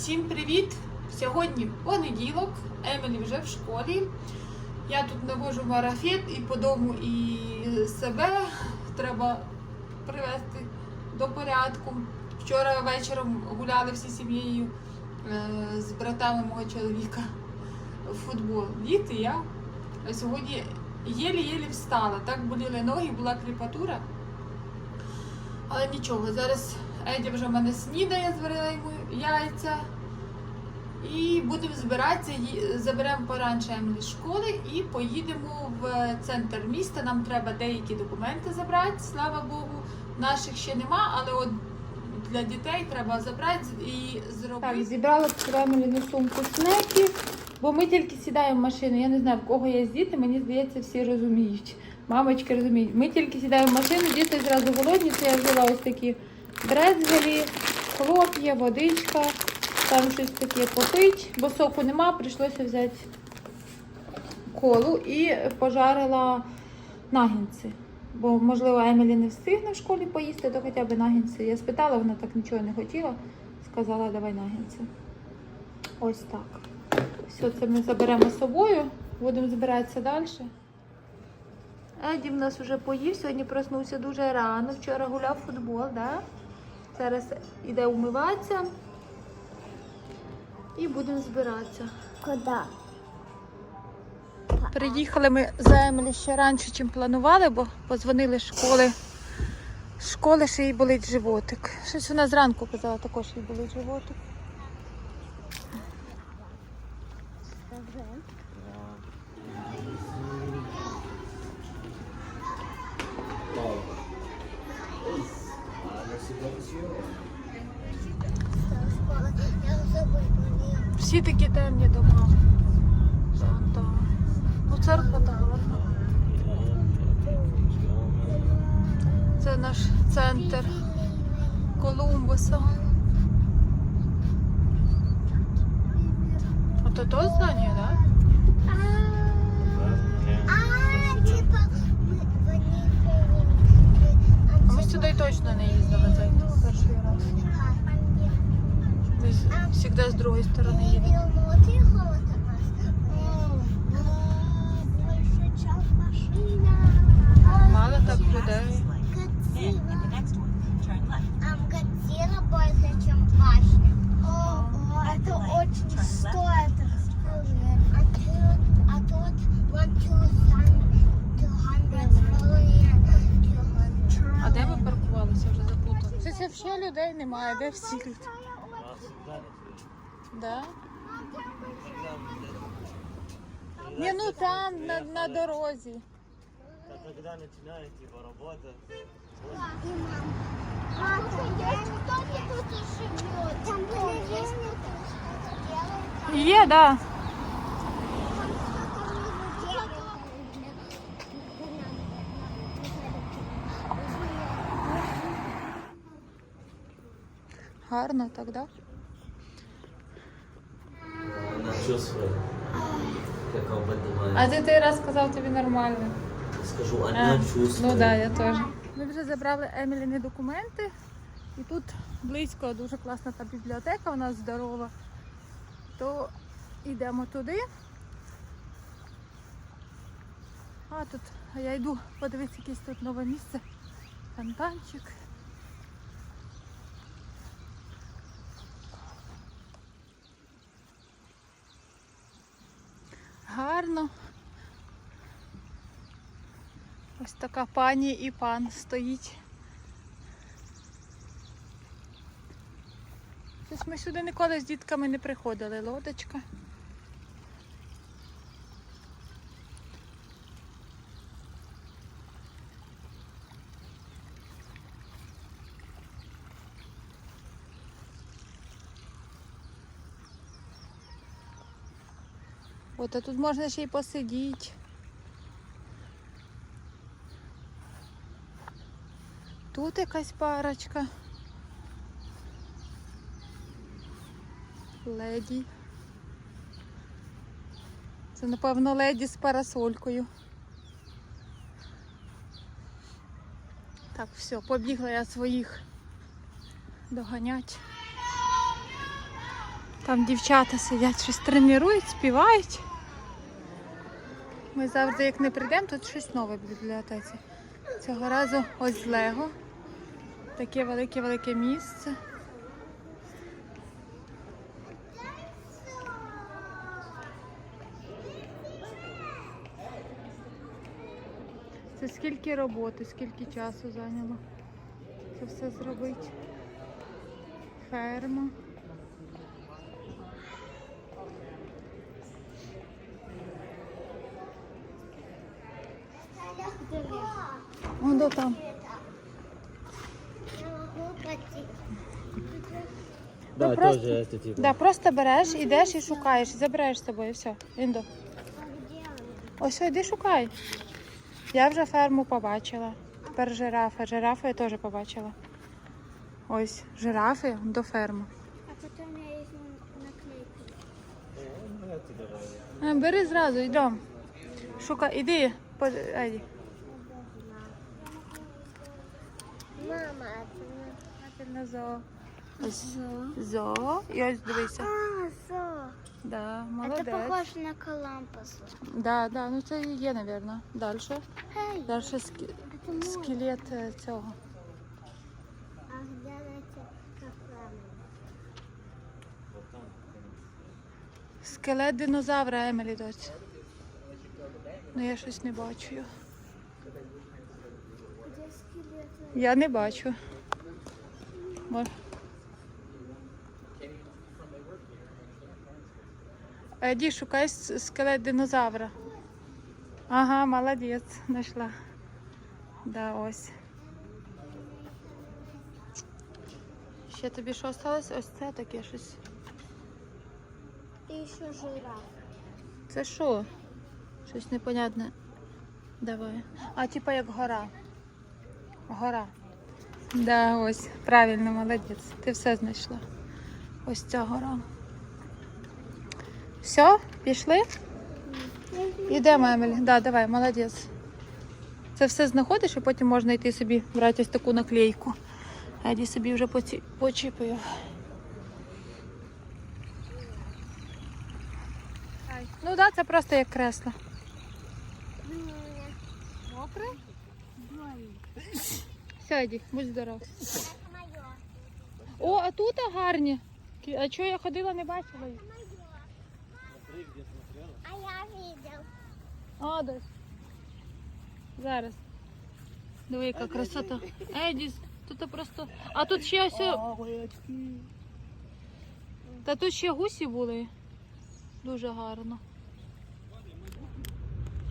Всім привіт! Сьогодні понеділок, Емілі вже в школі. Я тут навожу марафет і по дому, і себе треба привести до порядку. Вчора вечором гуляли всі сім'єю е, з братами мого чоловіка в футбол. Діти, я. Сьогодні єлі-єлі встала. Так боліли ноги, була кріпатура. Але нічого, зараз Едя вже в мене снідає, зварила йому яйця. І будемо збиратися, заберемо поранше Емілі з школи і поїдемо в центр міста. Нам треба деякі документи забрати, слава Богу. Наших ще нема, але от для дітей треба забрати і зробити. Так, зібрала в Еміліну сумку снеків, бо ми тільки сідаємо в машину. Я не знаю, в кого є діти, мені здається, всі розуміють. Мамочки розуміють. Ми тільки сідаємо в машину, діти зразу голодні, то я взяла ось такі брезгелі, хлоп'я, водичка, там щось таке попить, бо соку нема, прийшлося взяти колу і пожарила нагінці. Бо, можливо, Емілі не встигне в школі поїсти, то хоча б нагінці. Я спитала, вона так нічого не хотіла. Сказала, давай нагінці. Ось так. Все це ми заберемо з собою, будемо збиратися далі. Еді в нас вже поїв, сьогодні проснувся дуже рано. Вчора гуляв футбол, да? Зараз іде умиватися і будемо збиратися. Куди? Приїхали ми за Емелі ще раніше, ніж планували, бо позвонили з школи. З школи що їй болить животик. Щось вона зранку казала, також їй болить животик. Всі такі темні дома. Вон. Ну, церква та гарна. Це наш центр Колумбуса. А то то здання, так? А, ми сюди точно не їздили цей перший раз. Ми завжди з другої сторони їдемо. Мало так людей. Годзилла. А де ми паркувалися? Вже заплутали. Це взагалі людей немає, де всі люди? Да? Ні, ну там, на, на дорозі. А когда начинает типа работа, Мама, кто-то тут и живет. Там есть кто-то Є, да. Гарно так, она как он поднимает. А ти той раз сказав тобі нормально. Скажу, А, она чувствует. Ну да, я теж. Ми вже забрали Еміліни документи. І тут близько дуже класна та бібліотека, у нас здорова. То йдемо туди. А тут, а я йду подивитися якесь тут нове місце. Фонтанчик. Гарно. Ось така пані і пан стоїть. Щось ми сюди ніколи з дітками не приходили. Лодочка. От, а тут можна ще й посидіти. Тут якась парочка. Леді. Це, напевно, леді з парасолькою. Так, все, побігла я своїх доганять. Там дівчата сидять, щось тренують, співають. Ми завжди, як не прийдемо, тут щось нове в бібліотеці. Цього разу ось Лего. Таке велике-велике місце. Це скільки роботи, скільки часу зайняло це все зробити. Ферма. Вон до там. Я могу просто- тоже это типа. Да, просто береш, ідеш і шукаєш, забираєш з собою, все. Він до. А где он? Ось йди шукай. Я вже ферму побачила. Тепер жирафа. Жирафа я теж побачила. Ось жирафи до ферми. А потом я их наклейку. Ну. А, Бери зразу, йдемо. Шукай, іди. по- Еді. Мама, это На зоо. Ось Зо. зоо. І ось дивися. А, зо. Да, Это молодець. похоже на Колампусу. Да, да, ну це і є, напевно. Далі. Эй, Далі скі... это мой. скелет е, цього. А где эти кафраны? Вот там. Скелет динозавра Емелі доць. Ну я щось не бачу. Я не бачу. Еді, шукай скелет динозавра. Ага, молодець, знайшла. Да, ось. Ще тобі що осталось? Ось це таке щось. И еще жираф. Це що? Щось непонятне. Давай. А, типа як гора. Гора. Да, ось. Правильно, молодець. Ти все знайшла. Ось ця гора. Все, пішли? Йдемо, Емілі. Да, давай, молодець. Це все знаходиш і потім можна йти собі брати ось таку наклейку. Еді собі вже почіпив. Ну так, да, це просто як кресло. Мокре? Сяді, будь здоров. О, а тут гарні. А чого я ходила, не бачила їх? А я видел. А, десь. Зараз. Диви, яка красота. Едіс, тут просто. А тут ще ось. Та тут ще гусі були. Дуже гарно.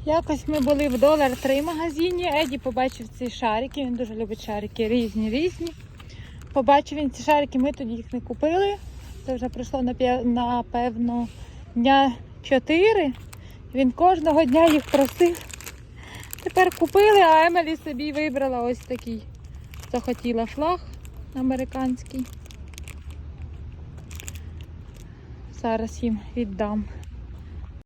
Якось ми були в долар 3 магазині. Еді побачив ці шарики. Він дуже любить шарики різні різні. Побачив він ці шарики, ми тоді їх не купили. Це вже пройшло напе- напевно дня 4. Він кожного дня їх просив. Тепер купили, а Емелі собі вибрала ось такий. Захотіла флаг американський. Зараз їм віддам.